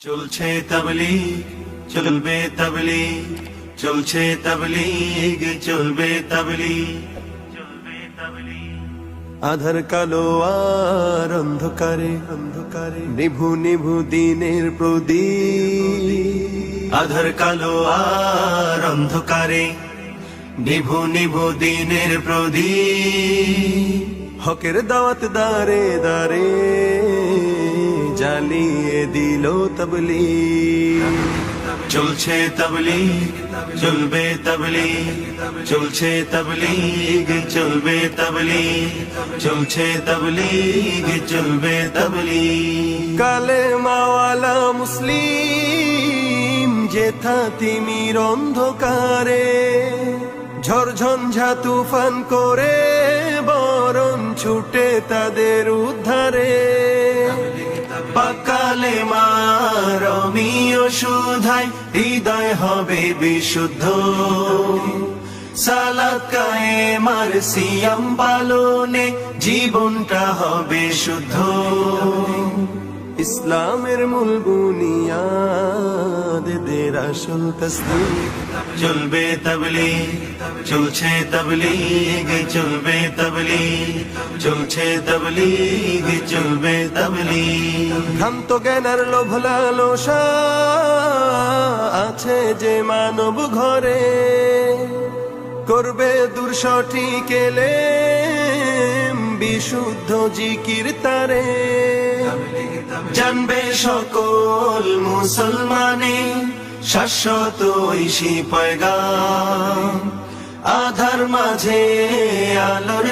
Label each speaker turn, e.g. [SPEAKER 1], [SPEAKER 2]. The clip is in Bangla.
[SPEAKER 1] চলছে তাবলিগ, চলবে তাবলিগ, চলছে তাবলিগ, চলবে তাবলিগ আধার কালো আর অন্ধকারে অন্ধকারে, নিভু নিভু দিনের প্রদীপ। আধার কালো আর অন্ধকারে, নিভু নিভু দিনের প্রদীপ। হকের দাওয়াত দারে দারে জ্বালিয়ে দিল তবলি চলছে তবলিগ, চলবে তবলিগ, চলছে তবলিগ, চলবে তবলিগ, চলছে তবলিগ, চলবে তবলিগ। কালে মাওয়ালা মুসলিম যেথা তিমির অন্ধকারে ঝড়ঝঞ্ঝা তুফান করে, বরণ ছুটে তাদের উদ্ধারে। পাকালে মারমীয় শুধায় হৃদয় হবে বিশুদ্ধ। সালাকায়ে মার সিয়াম পালনে জীবনটা হবে শুদ্ধ। ইসলামের মূল বুনিয়াদ দের আসল তসদিক। চলবে তবলিগ, চলছে তবলিগ, চলবে তবলিগ, চলছে তবলিগ, চলবে তবলিগ। ভ্রান্ত জ্ঞানের লোভ লালসা আছে যে মানব ঘরে। করবে দূর সঠিক এলে বিশুদ্ধ জিকির তারে। জানবে সকল মুসলমানে শাশ্বত ঐশী পয়গা আধার মাঝে আলোর